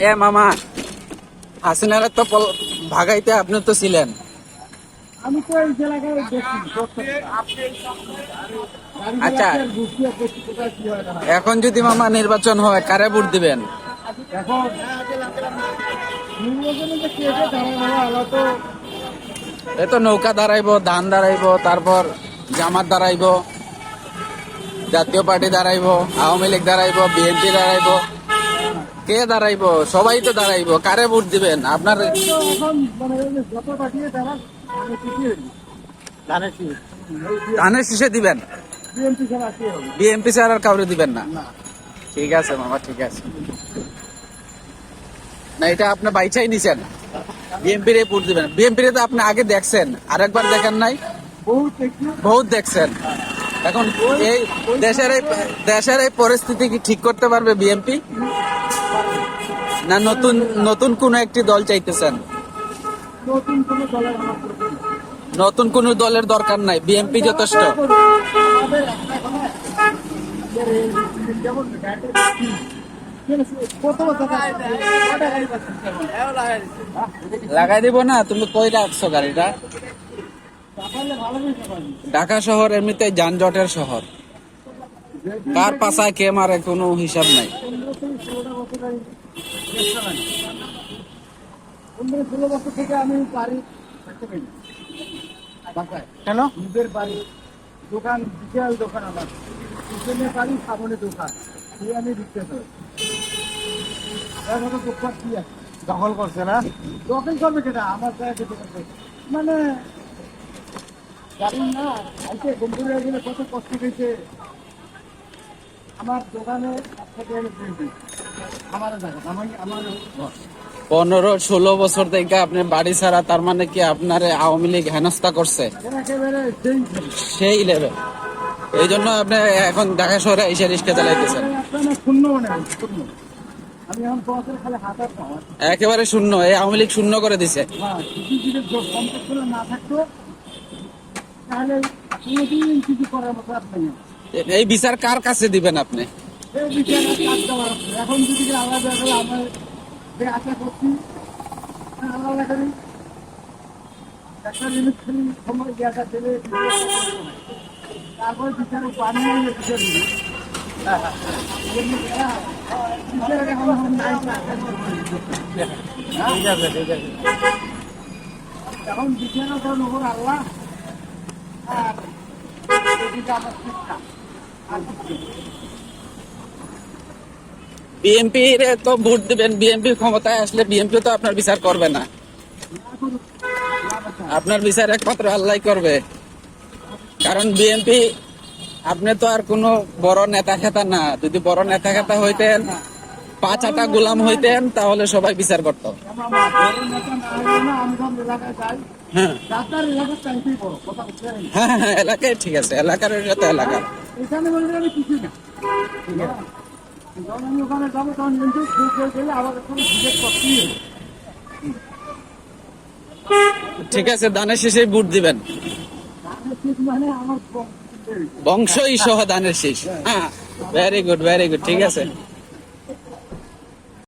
এ মামা হাসিনারা তো ভাগাইতে আপনি তো ছিলেন। আমি তো এই এলাকায় আচ্ছা। এখন যদি মামা নির্বাচন হয় কারে ভোট দিবেন? এ তো নৌকা দাঁড়াইব ধান দাঁড়াইবো তারপর জামাত দাঁড়াইব, জাতীয় পার্টি দাঁড়াইব, আওয়ামী লীগ দাঁড়াইবো, বিএনপি দাঁড়াইব, কে দাঁড়াইব? সবাই তো দাঁড়াইব। কারে ভোট দিবেন? আপনার ধানের শীষে দিবেন? বিএনপি স্যার আর কাউরে দিবেন না? ঠিক আছে মামা, ঠিক আছে। না, এটা আপনি বাইচাই নিছেন। রে ভোট দিবেন। বিএনপি রে তো আপনি আগে দেখছেন, আরেকবার দেখেন নাই। বহুত দেখছেন। এখন এই দেশের এই দেশের এই পরিস্থিতি কি ঠিক করতে পারবে বিএনপি? না নতুন নতুন কোন একটি দল চাইতেছেন? নতুন কোনো দলের দরকার নাই, বিএনপি যথেষ্ট? লাগাই দিব না, তুমি কই রাখছো গাড়িটা। ঢাকা শহর এমনিতে যানজটের শহর। কার পাশায় কে মারে কোনো হিসাব নাই। কেন? নিজের বাড়ি দোকান বিশাল দোকান আমার। পিছনে বাড়ি সামনে দোকান। আমি বিক্রি করি। দখল করছে না? দোকান করবে কেটা আমার জায়গায় দোকান মানে জানি না বন্ধুরা গেলে কত কষ্ট আমার দোকানে। আমার আমার আমার। পনেরো ষোলো বছর থেকে আপনি বাড়ি ছাড়া, তার মানে কি আপনার আওয়ামী লীগ হেনস্থা করছে সেই লেভেল এই জন্য আপনি এখন ঢাকা শহরে এসে রিক্সা চালাইতেছেন একেবারে শূন্য, এই আওয়ামী লীগ শূন্য করে দিছে না থাকতো তাহলে কোনোদিন কিছু করার মতো আর নেই এ- এই বিচার কার কাছে দিবেন আপনি? এই বিচারে কাজ দেওয়ার আছে। এখন যদি কি আলাদা গেলে আমরা যে আশা করছি হ্যাঁ, আলাদা করি একটা জিনিস খালি সময় দেওয়াটা দেবে তারপর বিচারে পানি নিয়ে বিচার দিবে বিচারে এখন এখন নাই না। ঠিক আছে ঠিক আছে। এখন বিচারে তো নহর আল্লাহ। বিএনপি তো ভোট দিবেন বিএনপি ক্ষমতায় আসলে বিএনপি তো আপনার বিচার করবে না। আপনার বিচার একমাত্র আল্লাহ করবে। কারণ বিএনপি, আপনি তো আর কোনো বড় নেতা খেতা না। যদি বড় নেতা খেতা হইতেন পাঁচ আটা গোলাম হইতেন, তাহলে সবাই বিচার করত। হ্যাঁ। হ্যাঁ হ্যাঁ এলাকায় ঠিক আছে, এলাকার কিন্তু ঠিক আছে, দানের শেষে বুট দিবেন। বংশই সহ দানের শেষ। হ্যাঁ ভেরি গুড ভেরি গুড ঠিক আছে।